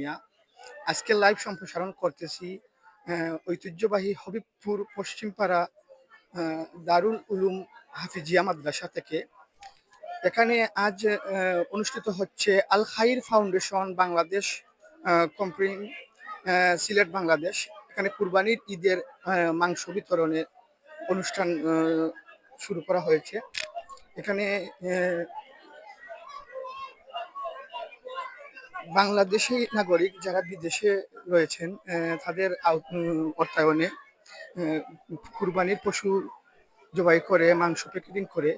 মিয়া। আজকে লাইভ সম্প্রসারণ করতেছি ঐতিহ্যবাহী হবিবপুর পশ্চিমপাড়া দারুল উলুম হাফিজিয়া মাদ্রাসা থেকে। এখানে আজ অনুষ্ঠিত হচ্ছে আল খাইর ফাউন্ডেশন বাংলাদেশ কম্প্রিন সিলেট বাংলাদেশ। এখানে কুরবানির ঈদের মাংস বিতরণের অনুষ্ঠান শুরু করা হয়েছে। এখানে বাংলাদেশি নাগরিক যারা বিদেশে রয়েছেন তাদের অর্থায়নে কুরবানির পশু জবাই করে, মাংস প্যাকেটিং করে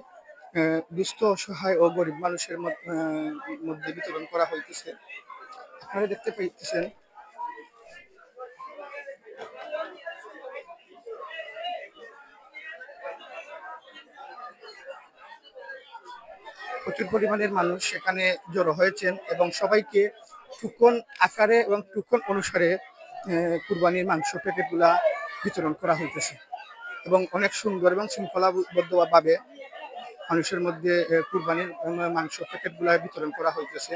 দুস্থ, অসহায় ও গরিব মানুষের মধ্যে বিতরণ করা হইতেছে। আপনারা দেখতে পাইতেছেন। প্রচুর পরিমাণের মানুষ সেখানে জড়ো হয়েছেন এবং সবাইকে টুকন আকারে এবং টুকন অনুসারে কুরবানির মাংস প্যাকেটগুলা বিতরণ করা হইতেছে। এবং অনেক সুন্দর এবং শৃঙ্খলাবদ্ধভাবে মানুষের মধ্যে কুরবানির মাংস প্যাকেটগুলা বিতরণ করা হইতেছে।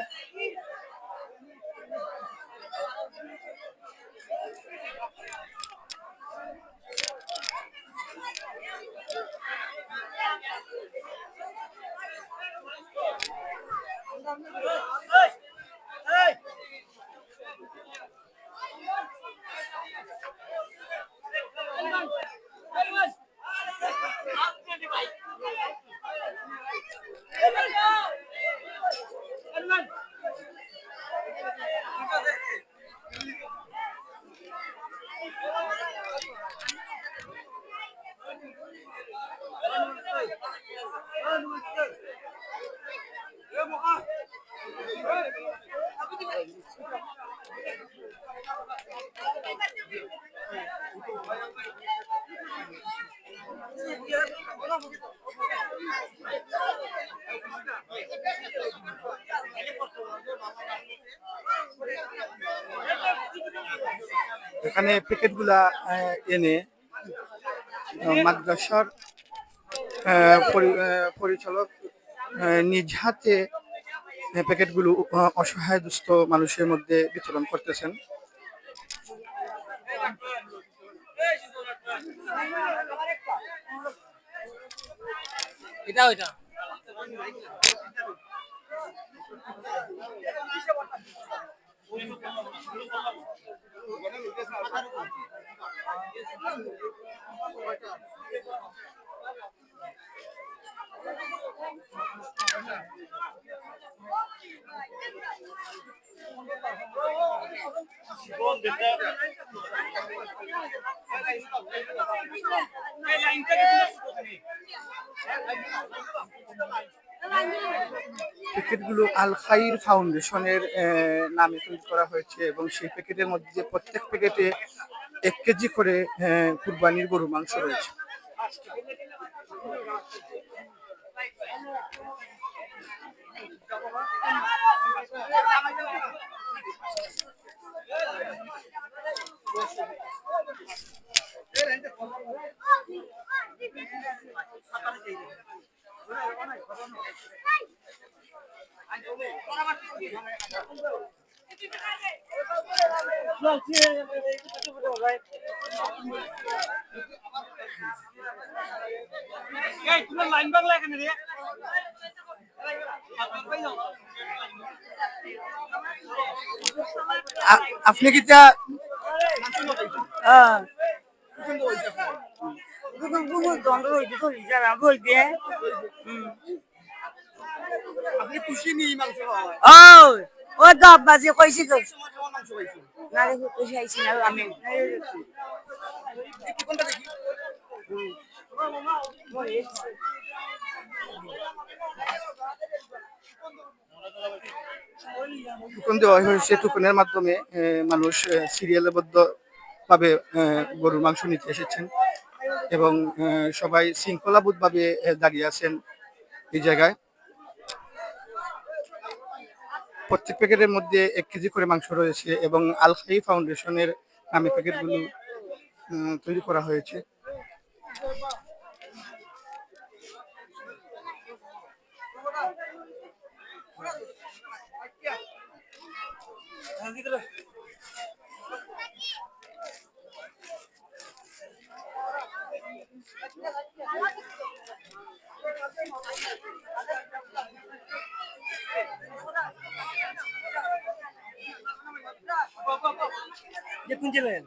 এখানে প্যাকেটগুলা এনে মাদ্রাসার পরিচালক নিজ হাতে প্যাকেটগুলো অসহায় দুস্থ মানুষের মধ্যে বিতরণ করতেছেন। এটা প্যাকেটগুলো আল খাইর ফাউন্ডেশনের নামে তৈরি করা হয়েছে এবং সেই প্যাকেটের মধ্যে প্রত্যেক প্যাকেটে এক কেজি করে কুরবানির গরু মাংস রয়েছে। এই তোমার লাইন বাংলা এখানে রে আপনি কি হ্যাঁ দ্বন্দ্ব হইতে তো যারা বলবে আপনি খুশি নি মাংস ও ও কইছি তো। না খুশি আইছি না আমি। কোনটা দেখি? টুকন দেওয়া হয়েছে টুকনের মাধ্যমে আহ, মানুষ সিরিয়ালবদ্ধ ভাবে আহ, গরুর মাংস নিতে এসেছেন এবং আহ, সবাই শৃঙ্খলাবোধ ভাবে দাঁড়িয়ে আছেন এই জায়গায়। প্রত্যেক প্যাকেটের মধ্যে এক কেজি করে মাংস রয়েছে এবং আল খাই ফাউন্ডেশনের নামে প্যাকেটগুলো তৈরি করা হয়েছে। দেখুন ছিলেন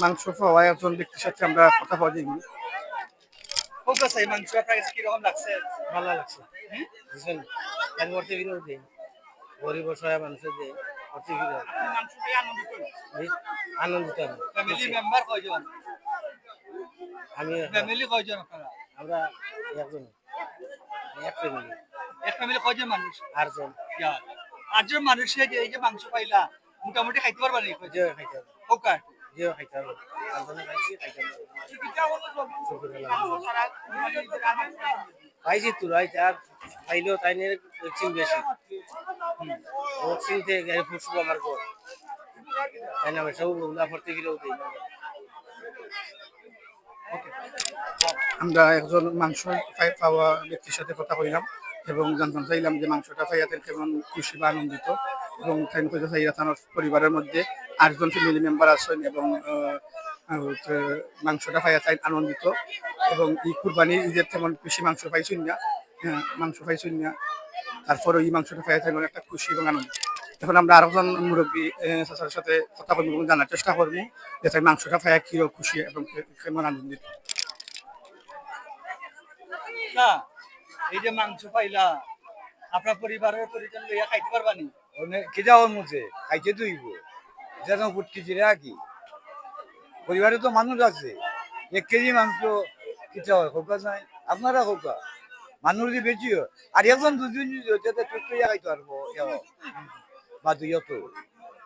মাংস পাওয়া একজন ব্যক্তির সাথে আমরা কথা বলি। খুব কাছে মাংস আপনার কাছে কীরকম লাগছে? ভালো লাগছে। বুঝছেন? এক ভর্তি বিরোধ। দিন গরিব অসহায় মানুষের যে ভর্তি বিরোধ। আনন্দিত আমি। ফ্যামিলি মেম্বার কয়জন? আমি ফ্যামিলি কয়জন আপনারা? আমরা একজন। এক ফ্যামিলি এক ফ্যামিলি কয়জন মানুষ? আটজন। আটজন মানুষে যে এই যে মাংস পাইলা মোটামুটি খাইতে পারবা নি যে খাইতে হোকা যে খাইতে হবে। আটজনে খাইছি খাইতে শুকুর পাইছি তো আর পাইলেও তাই নিয়ে বেশি। গাড়ি ফুসবো আমার পর তাই না সব দিই। আমরা একজন মাংস পাওয়া ব্যক্তির সাথে কথা কইলাম এবং জানতাম চাইলাম যে মাংসটা পাইয়া তাই কেমন খুশি বা আনন্দিত। এবং তাই কইতে তার পরিবারের মধ্যে আটজন ফ্যামিলি মেম্বার আছেন এবং মাংসটা পাইয়া তাই আনন্দিত। এবং এই কুরবানির ঈদের তেমন বেশি মাংস পাইছেন না। হ্যাঁ, মাংস পাইছেন না। তারপরে এই মাংসটা পাইয়া তাই একটা খুশি এবং আনন্দ এখন আমরা আরেকজন মুরব্বী চাচার সাথে কথা বলব এবং জানার চেষ্টা করব যে তাই মাংসটা পাইয়া কীরকম খুশি এবং কেমন আনন্দিত। না এই যে মাংস পাইলা আপনার পরিবারের পরিজন লইয়া খাইতে পারবা নি? কিটা ওর মুছে খাইতে তুইব যেন ফুটকিছি রে কি? পরিবারে তো মানুষ আছে। এক কেজি মাংস কিটা হয় খোকা নাই আপনারা খোকা? মানুষ যদি বেশি হয় আর একজন দুজন যদি করে খাইতে পারব বা দুই তো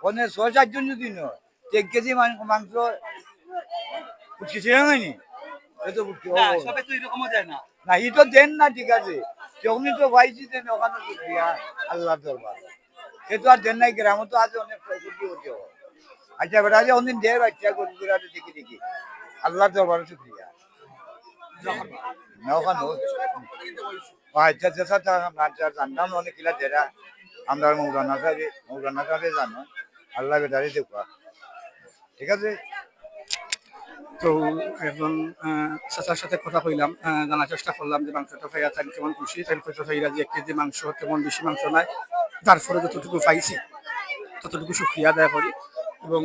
ওনে ছয় চারজন যদি নয় এক কেজি মাংস ফুটকিছি হয়নি এ তো না তো ই তো দেন না ঠিক আছে। যখনই তো পাইছি দেন ওখানে আল্লাহ দরবার। সে তো আর দেন নাই গ্রামে তো আছে অনেক প্রকৃতি হতে হয় আচ্ছা বেটা যে অনেকদিন দেয় বাচ্চা করে আছে দেখি দেখি। আল্লাহ দরবার শুক্রিয়া। না, ওখানে আচ্ছা যেসা আচ্ছা জানলাম অনেক কিলা দেরা আমরা মৌলানা সাহেব মৌলানা সাহেব জানো। আল্লাহ বেটারে দেখবা ঠিক আছে? তো একজন চাচার সাথে কথা কইলাম জানার চেষ্টা করলাম যে মাংসটা খাইয়া তাই কেমন খুশি তাই কইতে চাইরা যে এক কেজি মাংস, তেমন বেশি মাংস নাই। তারপরে যতটুকু পাইছি, ততটুকু সুক্রিয়া আদায় করি। এবং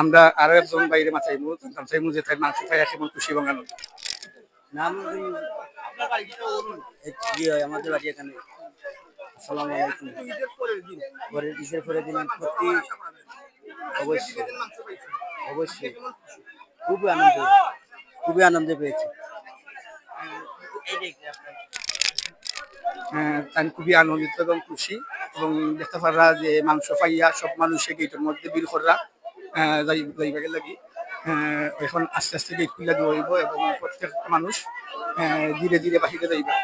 আমরা আরও একজন বাইরে মাথাইমু জানতাম চাইমু যে তাই মাংস কেমন খুশি এবং আনন্দ। নাম অরুণ কি হয় আমাদের বাড়ি এখানে। আসসালামু আলাইকুম। ঘরের ঈদের পরে দিন? প্রতি অবশ্যই অবশ্যই। খুবই আনন্দ খুবই আনন্দ পেয়েছি। আহ, আমি খুবই আনন্দিত এবং খুশি। এবং দেখতে পাররা যে মাংস পাইয়া সব মানুষে গেটের মধ্যে বীর কররা আহ, যাই- যাইবাগে লাগি। এখন আস্তে আস্তে গেট খুলে দেওয়া এবং প্রত্যেক মানুষ ধীরে ধীরে বাহিরে যাইবা।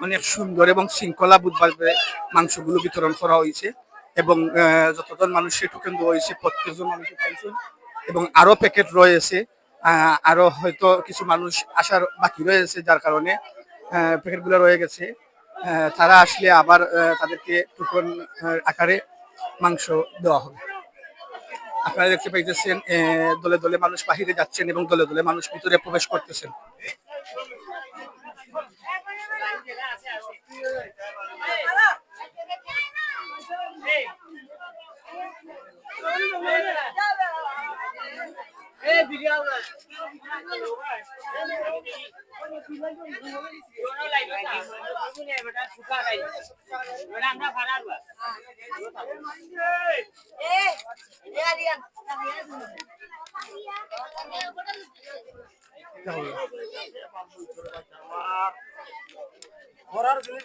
অনেক সুন্দর এবং শৃঙ্খলাবোধভাবে মাংসগুলো বিতরণ করা হয়েছে এবং যতজন মানুষের টোকেন দেওয়া হয়েছে প্রত্যেকজন মানুষের পাইছেন এবং আরও প্যাকেট রয়েছে। আহ, আরও হয়তো কিছু মানুষ আসার বাকি রয়েছে যার কারণে প্যাকেটগুলো রয়ে গেছে। তারা আসলে আবার তাদেরকে টুকরন আকারে মাংস দেওয়া হবে। আপনারা দেখতে পাইতেছেন দলে দলে মানুষ বাহিরে যাচ্ছেন এবং দলে দলে মানুষ ভিতরে প্রবেশ করতেছেন। Hey! করার জিনিস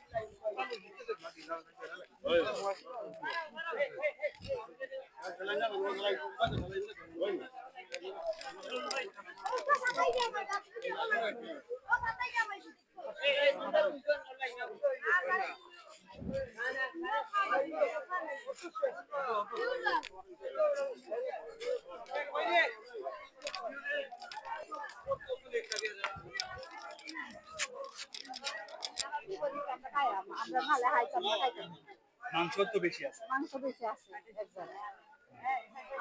Oh, yeah. তো বেশি আছে। মাংস বেশি আছে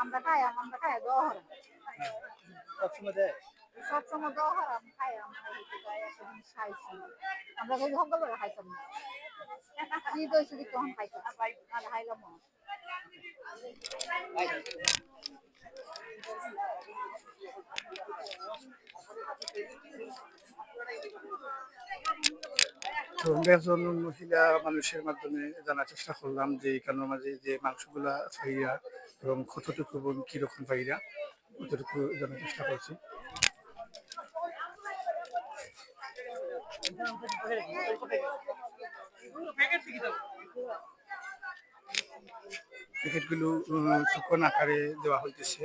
আমরা খাই আমরা খাই দহর সবসময় দেয়? সবসময় দহর আমি খাই আমরা খাইছি। আমরা হঙ্গল করে খাইতাম না। কি দইছে দি তখন খাইতাম। আর খাইলাম না। তো আমরা একজন মহিলা মানুষের মাধ্যমে জানার চেষ্টা করলাম যে এখানের মাঝে যে মাংসগুলা ফাইরা এবং কতটুকু এবং কীরকম ফাইরা কতটুকু জানার চেষ্টা করছি। প্যাকেটগুলো টুকন আকারে দেওয়া হইতেছে।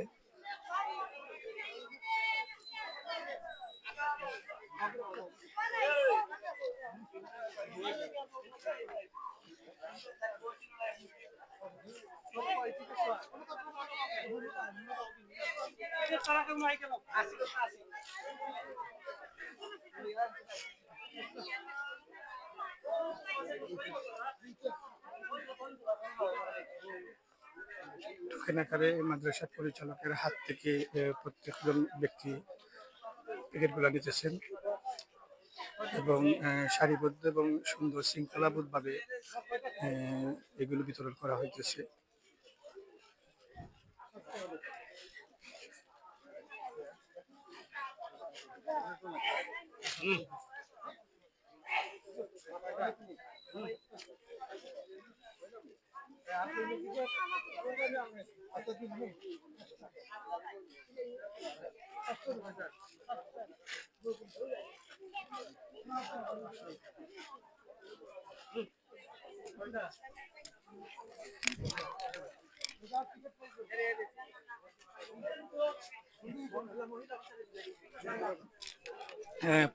টুকেন আকারে মাদ্রাসা পরিচালকের হাত থেকে প্রত্যেকজন ব্যক্তি প্যাকেটগুলো নিতেছেন। এবং সারিবদ্ধ এবং সুন্দর শৃঙ্খলাবোধভাবে এগুলো বিতরণ করা হইতেছে। আহ,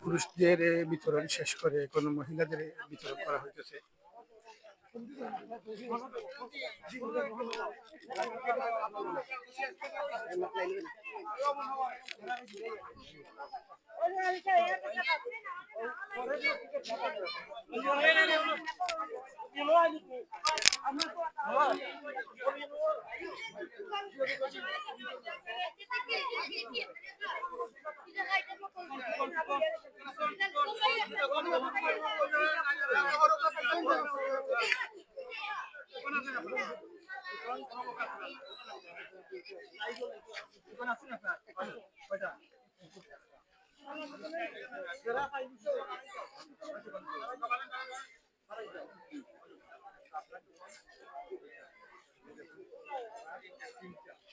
পুরুষদের বিতরণ শেষ করে কোনো মহিলাদের বিতরণ করা হইতেছে। O que é isso? O que é isso? O que é isso? O que é isso? O que é isso? O que é isso? O que é you. Gracias.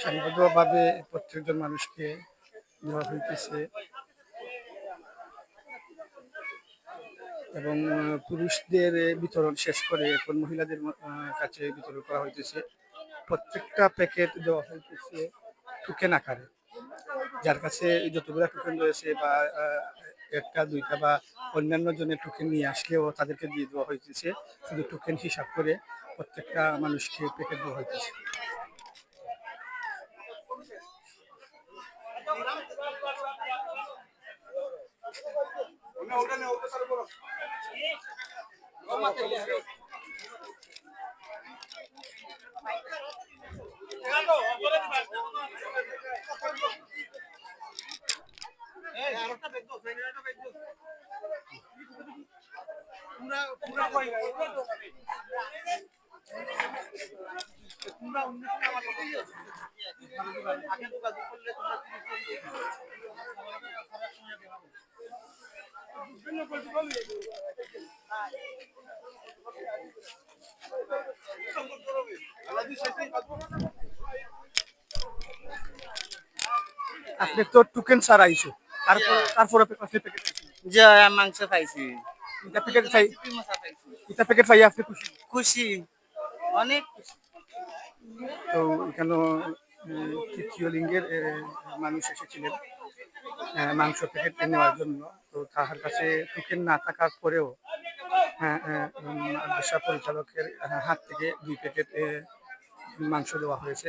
সারিবদ্ধভাবে প্রত্যেকজন মানুষকে দেওয়া হইতেছে। এবং পুরুষদের বিতরণ শেষ করে এখন মহিলাদের কাছে বিতরণ করা হইতেছে। প্রত্যেকটা প্যাকেট দেওয়া হইতেছে টোকেন আকারে। যার কাছে যতগুলা টোকেন রয়েছে বা একটা, দুইটা বা অন্যান্য জনের টোকেন নিয়ে আসলেও তাদেরকে দিয়ে দেওয়া হইতেছে। শুধু টোকেন হিসাব করে। প্রত্যেকটা মানুষকে প্যাকেট দেওয়া হইতেছে। আপনি তো টোকেন ছাড়া আইছো। তারপর তারপরে আপনি প্যাকেট যে মাংস খাইছি। এটা প্যাকেট চাই মশা খাইছি এটা প্যাকেট পাই আপনি খুশি? খুশি। অনেক তো এখানে তৃতীয় লিঙ্গের মানুষ এসেছিলেন মাংস প্যাকেট নেওয়ার জন্য। তো তাহার কাছে টোকেন না থাকার পরেও হ্যাঁ, পরিচালকের হাত থেকে দুই প্যাকেট মাংস দেওয়া হয়েছে।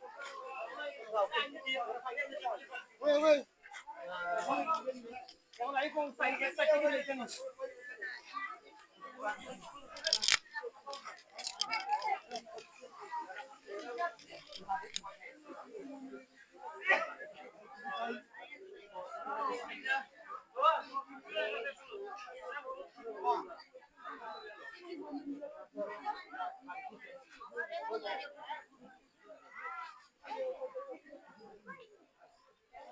আহ, তো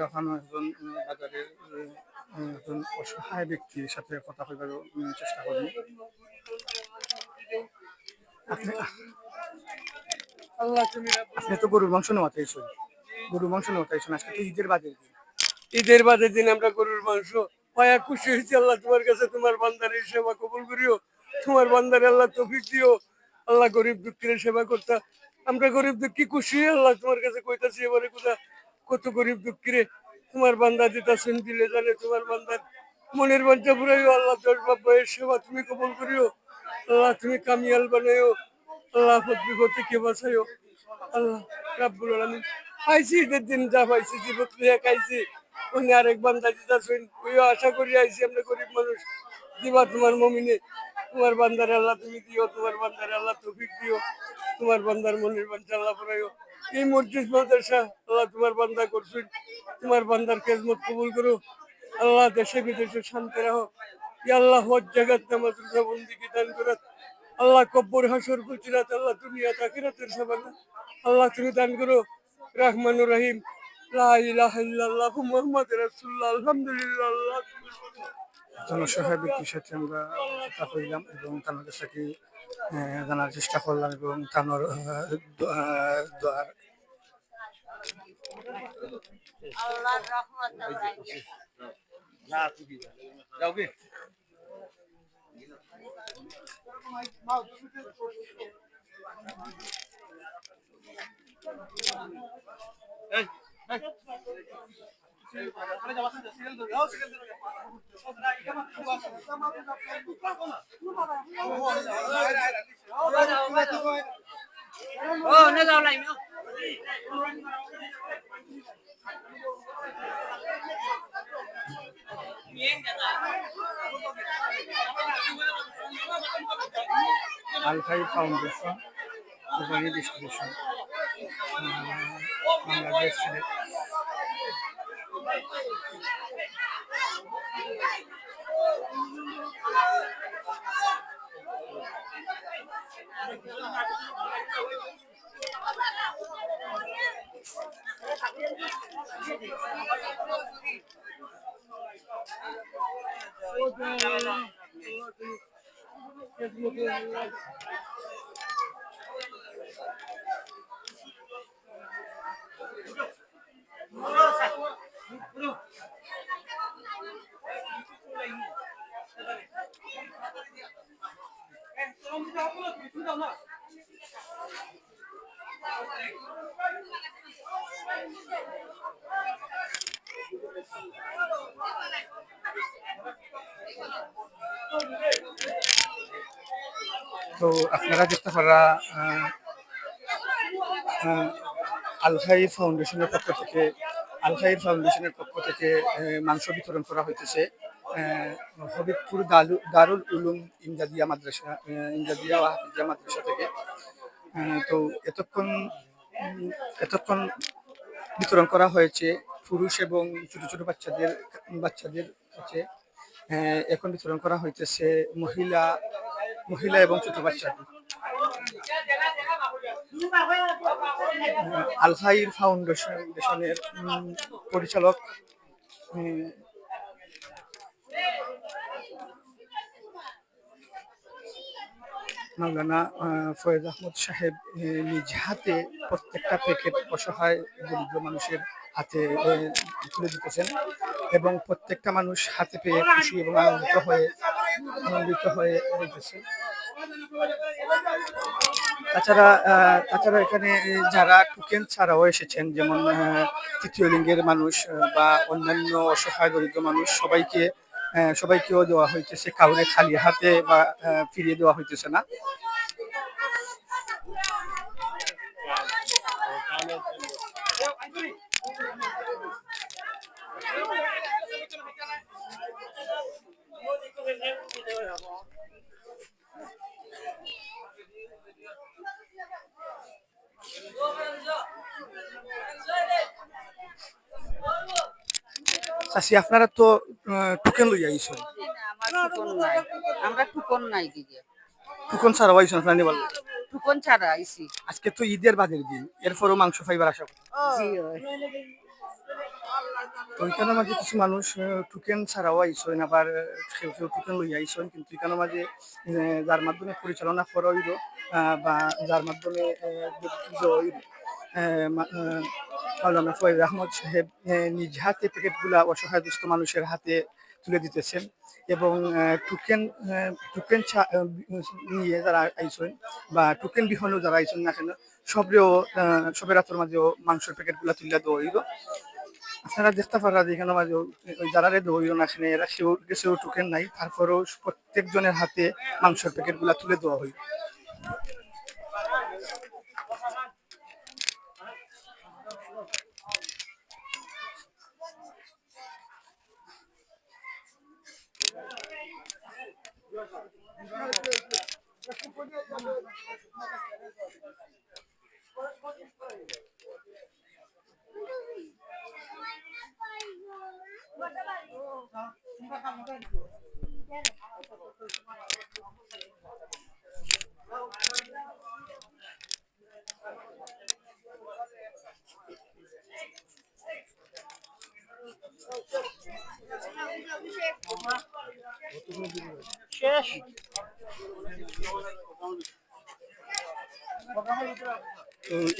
এখন একজন বাজারের একজন অসহায় ব্যক্তির সাথে কথা উম, চেষ্টা করব আপনি তো গরুর মাংস নেওয়া চাইছেন গরুর মাংস নেওয়া চাইছেন আজকে তো ঈদের বাজার দিন। ঈদের বাদের দিন আমরা গরুর মাংস পায়া খুশি হয়েছি। আল্লাহ তোমার কাছে তোমার বান্দারের সেবা কবুল করিও। তোমার বান্দারে আল্লাহ তফিক দিও। আল্লাহ গরিব দুঃখীর সেবা করতা। আমরা গরিব দুঃখী খুশি আল্লাহ তোমার কাছে কইতাছি এবারে কোথা কত গরিব দুঃখীরে তোমার বান্দা দিতা শুন দিলে জানে তোমার বান্দার মনের বাঞ্চা পুরাইও আল্লাহ বাপ সেবা তুমি কবুল করিও, আল্লাহ তুমি কামিয়াল বানাইও, আল্লাহ বিপদ বাঁচাইও। আল্লাহ রাব্বুল আলামিন। পাইছি, ঈদের দিন যা পাইছি জীবত লিয়া খাইছি। অন্য আরেক বান্দা দিতা শুন ওইও আশা করি আইছি, আমরা গরিব মানুষ। দিবা তোমার মমিনে। তোমার বান্দার আল্লাহ তুমি দিও, তোমার বান্দার আল্লাহ তৌফিক দিও। তোমার বান্দার মনের বাঞ্চা আল্লাহ পড়াইও এই মসজিদ মাদ্রাসা আল্লাহ তোমার বান্দা করছুন, তোমার বান্দার খেজমত কবুল করো আল্লাহ দেশে বিদেশে শান্তি রাখো আল্লাহ আল্লাহ কব্বর হাসর ফুলচিরাত আল্লাহ দুনিয়া তাকিরাতের সাবানা আল্লাহ তুমি দান করো। রহমানুর রহিম। লা আলহামদুলিল্লাহ একজন ব্যক্তির সাথে আমরা কথা কইলাম এবং তার আহ, জানার চেষ্টা করলাম এবং তার দোয়ার আল্লাহর তুমি যাও কি এই এই আলফাই ফাউন্ডেশন ডিস্ট্রিবিউশন বাংলাদেশ সিলেট তো আপনারা দেখতে পারা আলখাই ফাউন্ডেশনের পক্ষ থেকে আলখাই ফাউন্ডেশনের পক্ষ থেকে মাংস বিতরণ করা হইতেছে। হবিবপুর দারুল উলুম ইমদাদিয়া মাদ্রাসা আহ, ইমদাদিয়া ও মাদ্রাসা থেকে। তো এতক্ষণ এতক্ষণ বিতরণ করা হয়েছে পুরুষ এবং ছোট ছোট বাচ্চাদের বাচ্চাদের কাছে। এখন বিতরণ করা হইতেছে মহিলা মহিলা এবং ছোট বাচ্চাদের। আলফাইর ফাউন্ডেশনের পরিচালক আহ, ফয়েজ আহমদ সাহেব নিজ হাতে প্রত্যেকটা প্যাকেট অসহায় দরিদ্র মানুষের হাতে তুলে দিতেছেন এবং প্রত্যেকটা মানুষ হাতে পেয়ে খুশি এবং আনন্দিত হয়ে আনন্দিত হয়ে রয়েছে তাছাড়া তাছাড়া এখানে যারা টোকেন ছাড়াও এসেছেন, যেমন তৃতীয় লিঙ্গের মানুষ বা অন্যান্য অসহায় দরিদ্র মানুষ, সবাইকে সবাইকেও দেওয়া হইতেছে, কাউরে খালি হাতে বা ফিরিয়ে দেওয়া হইতেছে না। চাষি আপনারা তো টুকেন লইয়া আইছেন। আমরা টুকন নাই আমরা টুকন ছাড়াও আইছেন আপনারা নিবার টুকন ছাড়া আইছি। আজকে তো ঈদের বাজার দিন এরপরও মাংস ফাইবার আশা করি। তো এখানে মাঝে কিছু মানুষ টোকেন ছাড়াও আইসেন, আবার কেউ কেউ টোকেন লইয়া আইসেন, কিন্তু এখানে মাঝে যার মাধ্যমে পরিচালনা করা হইল বা যার মাধ্যমে মাওলানা ফয়েজ আহমদ সাহেব নিজ হাতে প্যাকেটগুলা অসহায় দুস্থ মানুষের হাতে তুলে দিতেছেন এবং টোকেন টোকেন নিয়ে যারা আইসেন বা টোকেন বিহনেও যারা আইসেন না কেন, সবরেও সবের হাতের মাঝেও মাংসের প্যাকেটগুলা তুলে দেওয়া হইল। আপনারা দেখতে পারা এখানে মাঝে ওই যারারে দইল না এখানে এরা সেও সেও টোকেন নাই, তারপরেও প্রত্যেকজনের হাতে মাংসের প্যাকেটগুলা তুলে দেওয়া হয়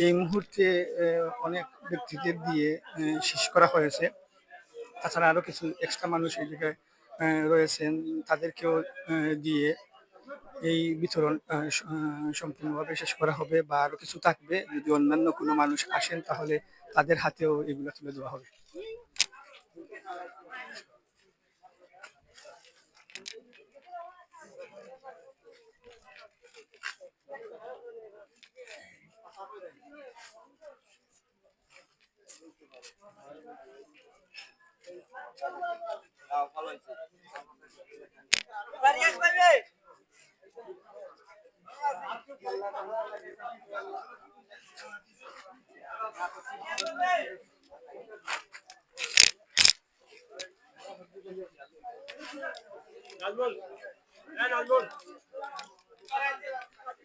এই মুহূর্তে অনেক ব্যক্তিদের দিয়ে শেষ করা হয়েছে। তাছাড়া আরও কিছু এক্সট্রা মানুষ এই জায়গায় রয়েছেন, তাদেরকেও দিয়ে এই বিতরণ সম্পূর্ণভাবে শেষ করা হবে বা আরও কিছু থাকবে। যদি অন্যান্য কোনো মানুষ আসেন তাহলে তাদের হাতেও এগুলো তুলে দেওয়া হবে। নাজমুল হ্যাঁ নাজমুল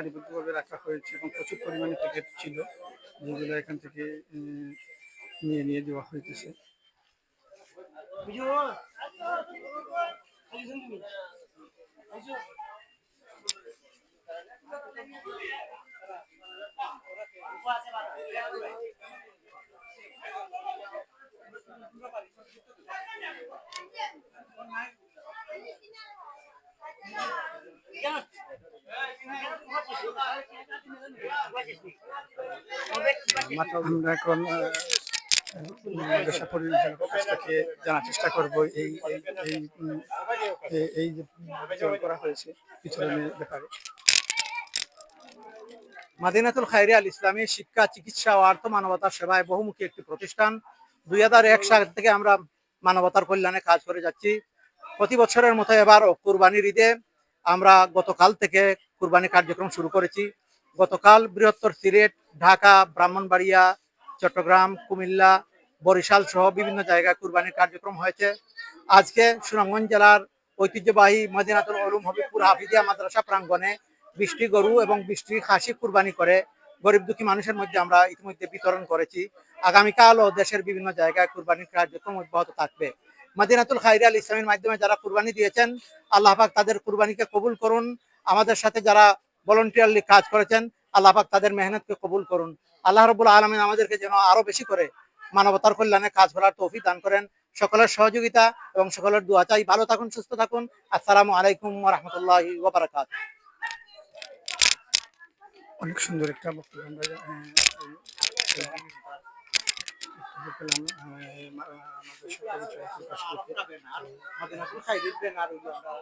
সারিবদ্ধভাবে রাখা হয়েছে এবং প্রচুর পরিমাণে টিকিট ছিল যেগুলো এখান থেকে নিয়ে নিয়ে দেওয়া হইতেছে আমরা এখন জানার চেষ্টা করব। এই করা হয়েছে ব্যাপারে। মাদিনাতুল খাইরে আল ইসলামী শিক্ষা, চিকিৎসা ও আর্থ মানবতার সেবায় বহুমুখী একটি প্রতিষ্ঠান। দুই হাজার এক সাল থেকে আমরা মানবতার কল্যাণে কাজ করে যাচ্ছি। প্রতি বছরের মতো এবার কুরবানির ঈদে আমরা গতকাল থেকে কুরবানি কার্যক্রম শুরু করেছি। গতকাল বৃহত্তর সিলেট, ঢাকা, ব্রাহ্মণবাড়িয়া, চট্টগ্রাম, কুমিল্লা, বরিশাল সহ বিভিন্ন জায়গায় কুরবানির কার্যক্রম হয়েছে। আজকে সুনামগঞ্জ জেলার ঐতিহ্যবাহী মদিনাতুল উলুম হবিবপুর হাফিজিয়া মাদ্রাসা প্রাঙ্গণে বৃষ্টি গরু এবং বৃষ্টি খাসি কুরবানি করে গরিব দুঃখী মানুষের মধ্যে আমরা ইতিমধ্যে বিতরণ করেছি। আগামীকাল ও দেশের বিভিন্ন জায়গায় কুরবানির কার্যক্রম অব্যাহত থাকবে। মাদিনাতুল খাইর আল ইসলামের মাধ্যমে যারা কুরবানি দিয়েছেন, আল্লাহ পাক তাদের কুরবানিকে কবুল করুন। আমাদের সাথে যারা ভলেন্টিয়ারলি কাজ করেছেন, আল্লাহ পাক তাদের মেহনতকে কবুল করুন। আল্লাহ রবুল আলমিন আমাদেরকে যেন আরও বেশি করে মানবতার কল্যাণে কাজ করার তৌফিক দান করেন। সকলের সহযোগিতা এবং সকলের দোয়া চাই। ভালো থাকুন, সুস্থ থাকুন। আসসালামু আলাইকুম রহমতুল্লাহ ওবরাকাত অনেক সুন্দর একটা বক্তব্য আমরা আহ, এই, আহ, বক্তব্য পেলাম খাইর দেন আর হইল আমরা